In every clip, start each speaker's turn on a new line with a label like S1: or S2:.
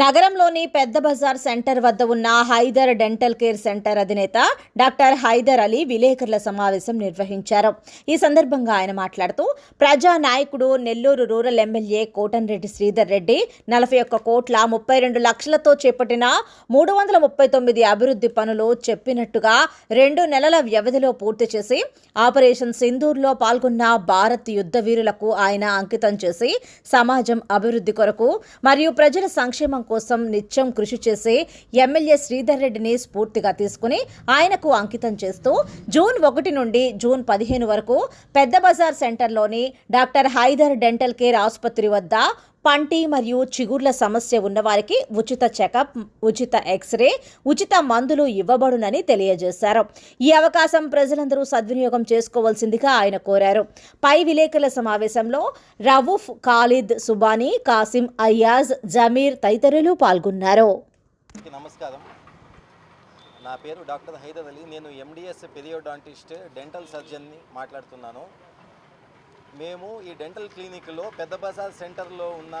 S1: నగరంలోని పెద్ద బజార్ సెంటర్ వద్ద ఉన్న హైదర్ డెంటల్ కేర్ సెంటర్ అధినేత డాక్టర్ హైదర్ అలీ విలేకరుల సమావేశం నిర్వహించారు ఈ సందర్భంగా ఆయన మాట్లాడుతూ ప్రజా నాయకుడు నెల్లూరు రూరల్ ఎమ్మెల్యే కోటన్రెడ్డి శ్రీధర్ రెడ్డి నలభై ఒక్క కోట్ల ముప్పై రెండు లక్షలతో చేపట్టిన మూడు వందల ముప్పై తొమ్మిది అభివృద్ధి పనులు చెప్పినట్టుగా రెండు నెలల వ్యవధిలో పూర్తి చేసి ఆపరేషన్ సింధూర్లో పాల్గొన్న భారత్ యుద్ధ వీరులకు ఆయన అంకితం చేసి సమాజం అభివృద్ధి కొరకు మరియు ప్రజల సంక్షేమం సంక్షేమం కోసం నిత్యం కృషి చేసే ఎమ్మెల్యే శ్రీధర్ రెడ్డిని స్ఫూర్తిగా తీసుకుని ఆయనకు అంకితం చేస్తూ జూన్ ఒకటి నుండి జూన్ పదిహేను వరకు పెద్ద బజార్ సెంటర్లోని డాక్టర్ హైదర్ డెంటల్ కేర్ ఆసుపత్రి వద్ద పంటి మరియు చిగుర్ల సమస్య ఉన్నవారికి ఉచిత చెకప్ ఉచిత ఎక్స్రే ఉచిత మందులు ఇవ్వబడునని తెలియజేశారు ఈ అవకాశం ప్రజలందరూ సద్వినియోగం చేసుకోవాల్సిందిగా ఆయన కోరారు పై విలేకరుల సమావేశంలో రవూఫ్ ఖాలిద్ సుబానీ కాసిం అయ్యాజ్ జమీర్ తదితరులు పాల్గొన్నారు
S2: నా పేరు డాక్టర్ హైదర్ అలీ నేను ఎండిఎస్ పెరియోడాంటిస్ట్ డెంటల్ సర్జన్ని మాట్లాడుతున్నాను మేము ఈ డెంటల్ క్లినిక్లో పెద్ద బజార్ సెంటర్లో ఉన్న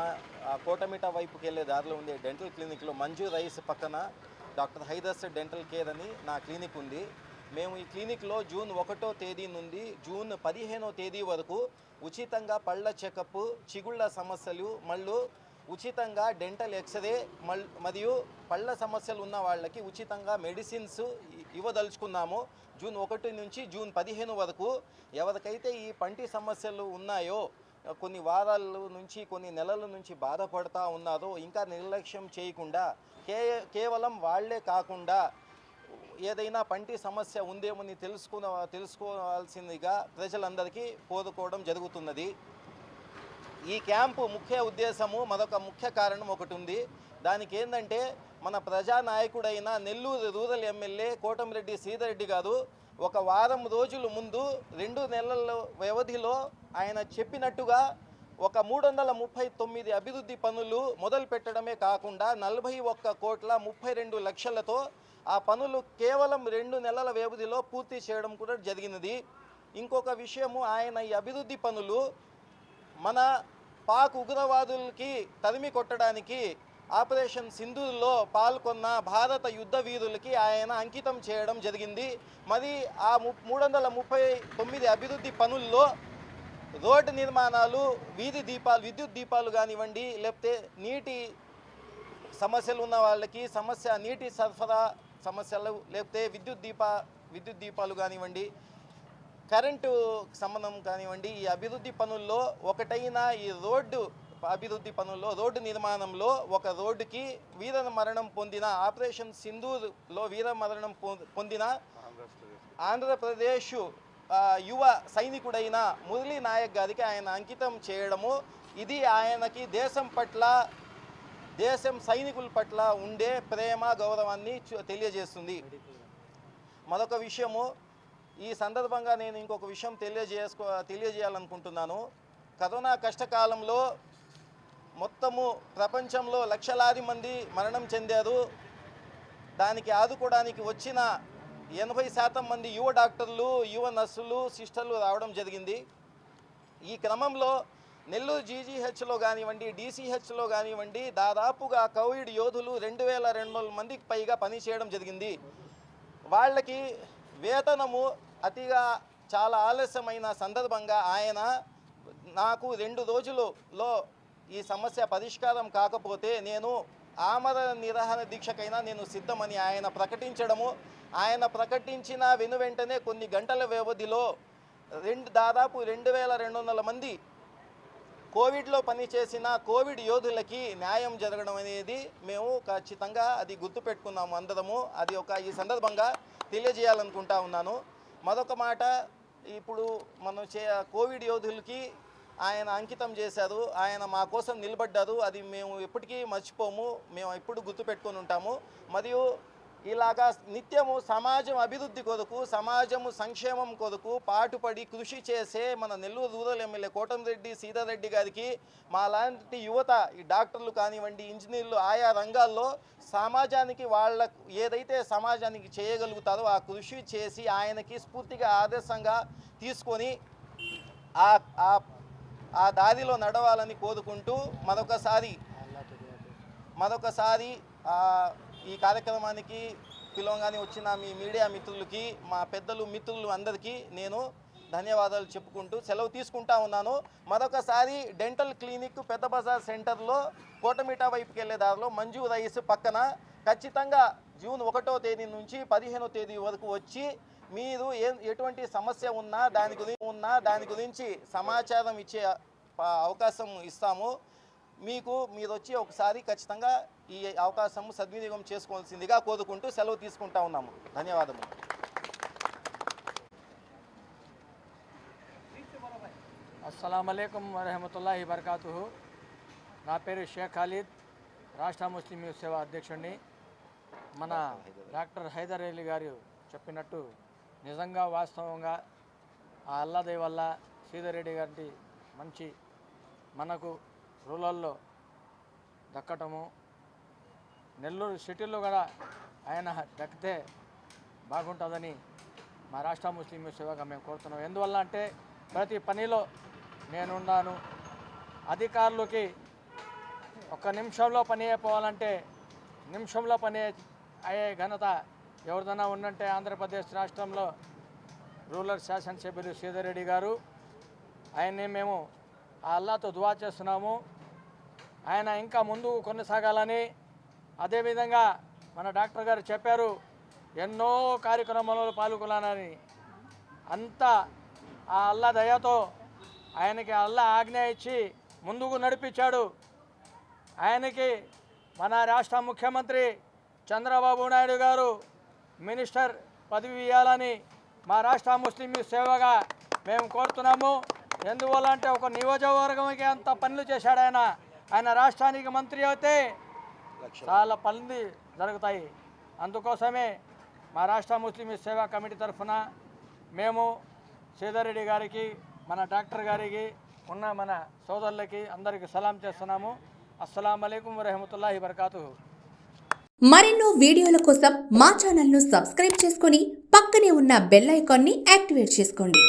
S2: కోటమిట వైపుకి వెళ్ళే దారిలో ఉంది డెంటల్ క్లినిక్లో మంజు రైస్ పక్కన డాక్టర్ హైదర్స్ డెంటల్ కేర్ అని నా క్లినిక్ ఉంది మేము ఈ క్లినిక్లో జూన్ ఒకటో తేదీ నుండి జూన్ పదిహేనో తేదీ వరకు ఉచితంగా పళ్ళ చెకప్ చిగుళ్ళ సమస్యలు మళ్ళీ ఉచితంగా డెంటల్ ఎక్స్రే మరియు పళ్ళ సమస్యలు ఉన్న వాళ్ళకి ఉచితంగా మెడిసిన్స్ ఇవ్వదలుచుకున్నాము జూన్ ఒకటి నుంచి జూన్ పదిహేను వరకు ఎవరికైతే ఈ పంటి సమస్యలు ఉన్నాయో కొన్ని వారాల నుంచి కొన్ని నెలల నుంచి బాధపడతా ఉన్నారో ఇంకా నిర్లక్ష్యం చేయకుండా కే కేవలం వాళ్లే కాకుండా ఏదైనా పంటి సమస్య ఉందేమని తెలుసుకున్న తెలుసుకోవాల్సిందిగా ప్రజలందరికీ కోరుకోవడం జరుగుతున్నది ఈ క్యాంపు ముఖ్య ఉద్దేశము మరొక ముఖ్య కారణం ఒకటి ఉంది దానికి ఏంటంటే మన ప్రజానాయకుడైన నెల్లూరు రూరల్ ఎమ్మెల్యే కోటమిరెడ్డి శ్రీధరెడ్డి గారు ఒక వారం రోజుల ముందు రెండు నెలల వ్యవధిలో ఆయన చెప్పినట్టుగా ఒక మూడు వందల ముప్పై తొమ్మిది అభివృద్ధి పనులు మొదలు పెట్టడమే కాకుండా నలభై ఒక్క కోట్ల ముప్పై రెండు లక్షలతో ఆ పనులు కేవలం రెండు నెలల వ్యవధిలో పూర్తి చేయడం కూడా జరిగినది ఇంకొక విషయము ఆయన ఈ అభివృద్ధి పనులు మన పాక్ ఉగ్రవాదులకి తరిమి కొట్టడానికి ఆపరేషన్ సింధుల్లో పాల్గొన్న భారత యుద్ధ వీరులకి ఆయన అంకితం చేయడం జరిగింది మరి ఆ మూడు వందల ముప్పై తొమ్మిది అభివృద్ధి పనుల్లో రోడ్డు నిర్మాణాలు వీధి దీపాలు విద్యుత్ దీపాలు కానివ్వండి లేకపోతే నీటి సమస్యలు ఉన్న వాళ్ళకి సమస్య నీటి సరఫరా సమస్యలు లేకపోతే విద్యుత్ దీప విద్యుత్ దీపాలు కానివ్వండి కరెంటు సంబంధం కానివ్వండి ఈ అభివృద్ధి పనుల్లో ఒకటైన ఈ రోడ్డు అభివృద్ధి పనుల్లో రోడ్డు నిర్మాణంలో ఒక రోడ్డుకి వీర మరణం పొందిన ఆపరేషన్ సింధూర్లో వీర మరణం పొందిన ఆంధ్రప్రదేశ్ యువ సైనికుడైన మురళీ నాయక్ గారికి ఆయన అంకితం చేయడము ఇది ఆయనకి దేశం పట్ల దేశం సైనికుల పట్ల ఉండే ప్రేమ గౌరవాన్ని తెలియజేస్తుంది మరొక విషయము ఈ సందర్భంగా నేను ఇంకొక విషయం తెలియజేసుకో తెలియజేయాలనుకుంటున్నాను కరోనా కష్టకాలంలో మొత్తము ప్రపంచంలో లక్షలాది మంది మరణం చెందారు దానికి ఆదుకోవడానికి వచ్చిన ఎనభై శాతం మంది యువ డాక్టర్లు యువ నర్సులు సిస్టర్లు రావడం జరిగింది ఈ క్రమంలో నెల్లూరు జీజీహెచ్లో కానివ్వండి డీసీహెచ్లో కానివ్వండి దాదాపుగా కోవిడ్ యోధులు రెండు వేల రెండు వందల మందికి పైగా పనిచేయడం జరిగింది వాళ్ళకి వేతనము అతిగా చాలా ఆలస్యమైన సందర్భంగా ఆయన నాకు రెండు రోజులలో ఈ సమస్య పరిష్కారం కాకపోతే నేను ఆమర నిరాహార దీక్షకైనా నేను సిద్ధమని ఆయన ప్రకటించడము ఆయన ప్రకటించిన వెను వెంటనే కొన్ని గంటల వ్యవధిలో రెండు దాదాపు రెండు వేల మంది కోవిడ్లో పనిచేసిన కోవిడ్ యోధులకి న్యాయం జరగడం అనేది మేము ఖచ్చితంగా అది గుర్తుపెట్టుకున్నాము అందరము అది ఒక ఈ సందర్భంగా తెలియజేయాలనుకుంటా ఉన్నాను మరొక మాట ఇప్పుడు మనం చే కోవిడ్ యోధులకి ఆయన అంకితం చేశారు ఆయన మా కోసం నిలబడ్డారు అది మేము ఎప్పటికీ మర్చిపోము మేము ఎప్పుడు గుర్తుపెట్టుకొని ఉంటాము మరియు ఇలాగా నిత్యము సమాజం అభివృద్ధి కొరకు సమాజము సంక్షేమం కొరకు పాటుపడి కృషి చేసే మన నెల్లూరు రూరల్ ఎమ్మెల్యే కోటంరెడ్డి సీతారెడ్డి గారికి మా లాంటి యువత ఈ డాక్టర్లు కానివ్వండి ఇంజనీర్లు ఆయా రంగాల్లో సమాజానికి వాళ్ళ ఏదైతే సమాజానికి చేయగలుగుతారో ఆ కృషి చేసి ఆయనకి స్ఫూర్తిగా ఆదర్శంగా తీసుకొని ఆ దారిలో నడవాలని కోరుకుంటూ మరొకసారి మరొకసారి ఈ కార్యక్రమానికి పిలవంగానే వచ్చిన మీ మీడియా మిత్రులకి మా పెద్దలు మిత్రులు అందరికీ నేను ధన్యవాదాలు చెప్పుకుంటూ సెలవు తీసుకుంటా ఉన్నాను మరొకసారి డెంటల్ క్లినిక్ పెద్ద బజార్ సెంటర్లో కోటమిటా వైపుకి వెళ్ళే దారిలో మంజు రైస్ పక్కన ఖచ్చితంగా జూన్ ఒకటో తేదీ నుంచి పదిహేనో తేదీ వరకు వచ్చి మీరు ఏ ఎటువంటి సమస్య ఉన్నా దాని గురించి ఉన్నా దాని గురించి సమాచారం ఇచ్చే అవకాశం ఇస్తాము మీకు వచ్చి ఒకసారి ఖచ్చితంగా ఈ అవకాశం సద్వినియోగం చేసుకోవాల్సిందిగా కోరుకుంటూ సెలవు తీసుకుంటా ఉన్నాము ధన్యవాదము
S3: అస్సలం అయికం వరహమతుల్లా వరకాతు నా పేరు షేక్ ఖాలీద్ రాష్ట్ర ముస్లిం సేవ అధ్యక్షుడిని మన డాక్టర్ హైదర్ అలీ గారు చెప్పినట్టు నిజంగా వాస్తవంగా ఆ అల్లాదయ్య వల్ల రెడ్డి గారి మంచి మనకు రూలల్లో దక్కటము నెల్లూరు సిటీలో కూడా ఆయన దక్కితే బాగుంటుందని మా రాష్ట్ర ముస్లిం సేవగా మేము కోరుతున్నాం ఎందువల్ల అంటే ప్రతి పనిలో నేనున్నాను అధికారులకి ఒక్క నిమిషంలో పని అయిపోవాలంటే నిమిషంలో పని అయ్యే ఘనత ఎవరిదైనా ఉందంటే ఆంధ్రప్రదేశ్ రాష్ట్రంలో రూరల్ శాసనసభ్యులు శ్రీధర్ రెడ్డి గారు ఆయన్ని మేము అల్లాతో దువా చేస్తున్నాము ఆయన ఇంకా ముందు కొనసాగాలని అదేవిధంగా మన డాక్టర్ గారు చెప్పారు ఎన్నో కార్యక్రమాలలో పాల్గొనాలని అంతా ఆ అల్లా దయతో ఆయనకి అల్లా ఆజ్ఞ ఇచ్చి ముందుకు నడిపించాడు ఆయనకి మన రాష్ట్ర ముఖ్యమంత్రి చంద్రబాబు నాయుడు గారు మినిస్టర్ పదవి ఇవ్వాలని మా రాష్ట్ర ముస్లిం సేవగా మేము కోరుతున్నాము ఎందువల్ల అంటే ఒక నియోజకవర్గంకి అంత పనులు చేశాడు ఆయన ఆయన రాష్ట్రానికి మంత్రి అయితే చాలా పనులు జరుగుతాయి అందుకోసమే మా రాష్ట్ర ముస్లిం సేవా కమిటీ తరఫున మేము సీదారెడ్డి గారికి మన డాక్టర్ గారికి ఉన్న మన సోదరులకి అందరికీ సలాం చేస్తున్నాము అస్సలం అయికం వరకాతు మరెన్నో వీడియోల కోసం మా ఛానల్ను సబ్స్క్రైబ్ చేసుకుని పక్కనే ఉన్న బెల్ ఐకాన్ని యాక్టివేట్ చేసుకోండి